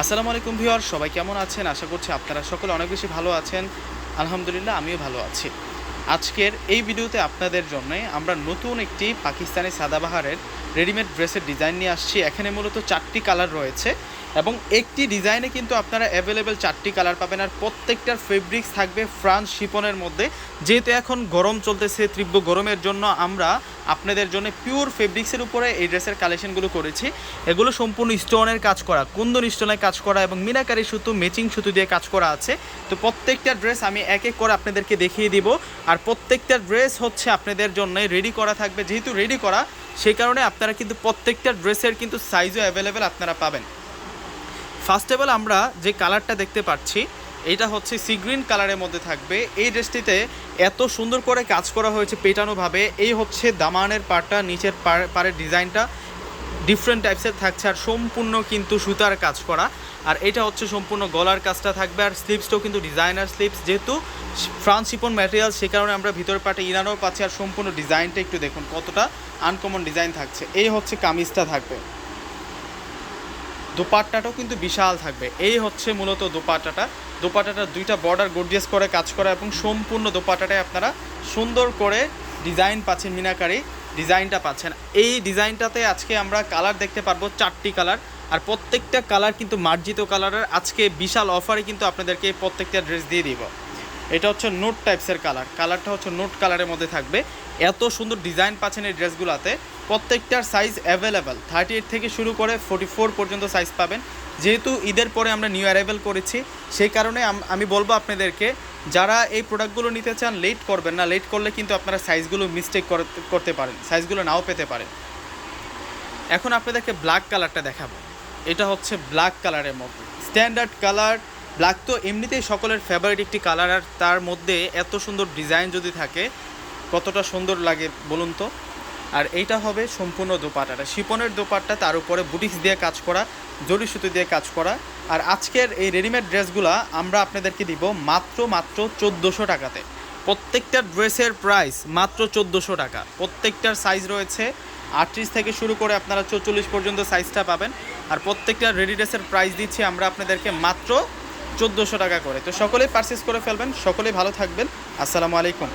আসসালামু আলাইকুম ভিউয়ার, সবাই কেমন আছেন? আশা করছি আপনারা সকলে অনেক বেশি ভালো আছেন। আলহামদুলিল্লাহ, আমিও ভালো আছি। আজকের এই ভিডিওতে আপনাদের জন্য আমরা নতুন একটি পাকিস্তানি সাদাবাহারের রেডিমেড ড্রেসের ডিজাইন নিয়ে আসছি। এখানে মূলত চারটি কালার রয়েছে। এবং একটি ডিজাইনে কিন্তু আপনারা অ্যাভেলেবেল চারটি কালার পাবেন আর প্রত্যেকটার ফেব্রিক্স থাকবে ফ্রান্স শিপনের মধ্যে। যেহেতু এখন গরম চলতেছে, তীব্র গরমের জন্য আমরা আপনাদের জন্য পিওর ফেব্রিক্সের উপরে এই ড্রেসের কালেকশনগুলো করেছি। এগুলো সম্পূর্ণ স্টোনের কাজ করা, কুন্দন স্টোনের কাজ করা এবং মিনাকারি সুতো ম্যাচিং সুতো দিয়ে কাজ করা আছে। তো প্রত্যেকটা ড্রেস আমি এক এক করে আপনাদেরকে দেখিয়ে দিব। আর প্রত্যেকটা ড্রেস হচ্ছে আপনাদের জন্য রেডি করা থাকবে। যেহেতু রেডি করা, সেই কারণে আপনারা কিন্তু প্রত্যেকটা ড্রেসের কিন্তু সাইজও অ্যাভেলেবেল আপনারা পাবেন। ফার্স্ট অফ অল আমরা যে কালারটা দেখতে পাচ্ছি এটা হচ্ছে সি গ্রিন কালারের মধ্যে থাকবে। এই ড্রেসটিতে এত সুন্দর করে কাজ করা হয়েছে পেটানোভাবে। এই হচ্ছে দামানের পাড়টা, নিচের পাড়- পাড়ের ডিজাইনটা। ডিফারেন্ট টাইপসের থাকছে আর সম্পূর্ণ কিন্তু সুতার কাজ করা। আর এটা হচ্ছে সম্পূর্ণ গলার কাজটা থাকবে। আর স্লিপসটাও কিন্তু ডিজাইনার স্লিপস যেহেতু ফ্রান্স শিপন ম্যাটেরিয়াল সে কারণে আমরা ভিতর পাটে ইনারও পাচ্ছি। আর সম্পূর্ণ ডিজাইনটা একটু দেখুন কতটা আনকমন ডিজাইন থাকছে। এই হচ্ছে কামিজটা থাকবে। দোপাট্টাটাও কিন্তু বিশাল থাকবে। এই হচ্ছে মূলত দোপাট্টাটা। দোপাট্টাটা দুইটা বর্ডার গোর্জিয়াস করে কাজ করা এবং সম্পূর্ণ দোপাট্টাটায় আপনারা সুন্দর করে ডিজাইন পাচ্ছেন, মিনাকারি ডিজাইনটা পাচ্ছেন। এই ডিজাইনটাতে আজকে আমরা কালার দেখতে পারব চারটি কালার আর প্রত্যেকটা কালার কিন্তু মার্জিত কালারের আজকে বিশাল অফারে কিন্তু আপনাদেরকে প্রত্যেকটা ড্রেস দিয়ে দিব। এটা হচ্ছে নোট টাইপসের কালার কালারটা হচ্ছে নোট কালারের মধ্যে থাকবে। এত সুন্দর ডিজাইন পাচ্ছেন এই ড্রেসগুলোতে। প্রত্যেকটার সাইজ অ্যাভেলেবেল থার্টি এইট থেকে শুরু করে ফোর্টি ফোর পর্যন্ত সাইজ পাবেন। যেহেতু ঈদের পরে আমরা নিউ অ্যারাইভেল করেছি, সেই কারণে আমি বলব আপনাদেরকে, যারা এই প্রোডাক্টগুলো নিতে চান লেট করবেন না। লেট করলে কিন্তু আপনারা সাইজগুলো মিস্টেক করতে পারেন। সাইজগুলো নাও পেতে পারেন। এখন আপনাদেরকে ব্ল্যাক কালারটা দেখাবো। এটা হচ্ছে ব্ল্যাক কালারের মধ্যে। স্ট্যান্ডার্ড কালার ব্ল্যাক তো এমনিতেই সকলের ফেভারিট একটি কালার আর তার মধ্যে এত সুন্দর ডিজাইন যদি থাকে, কতটা সুন্দর লাগে বলুন তো? আর এইটা হবে সম্পূর্ণ দোপাট্টাটা শিপনের দোপাট্টা, তার উপরে বুটিক্স দিয়ে কাজ করা জরি সুতো দিয়ে কাজ করা। আর আজকের এই রেডিমেড ড্রেসগুলো আমরা আপনাদেরকে দিব মাত্র মাত্র চোদ্দোশো টাকাতে। প্রত্যেকটা ড্রেসের প্রাইস মাত্র চোদ্দোশো টাকা। প্রত্যেকটার সাইজ রয়েছে আটত্রিশ থেকে শুরু করে আপনারা চৌচল্লিশ পর্যন্ত সাইজটা পাবেন। আর প্রত্যেকটা রেডি ড্রেসের প্রাইস দিচ্ছি আমরা আপনাদেরকে মাত্র চোদ্দোশো টাকা করে। তো সকলেই পারচেস করে ফেলবেন সকলেই ভালো থাকবেন। আসসালামু আলাইকুম।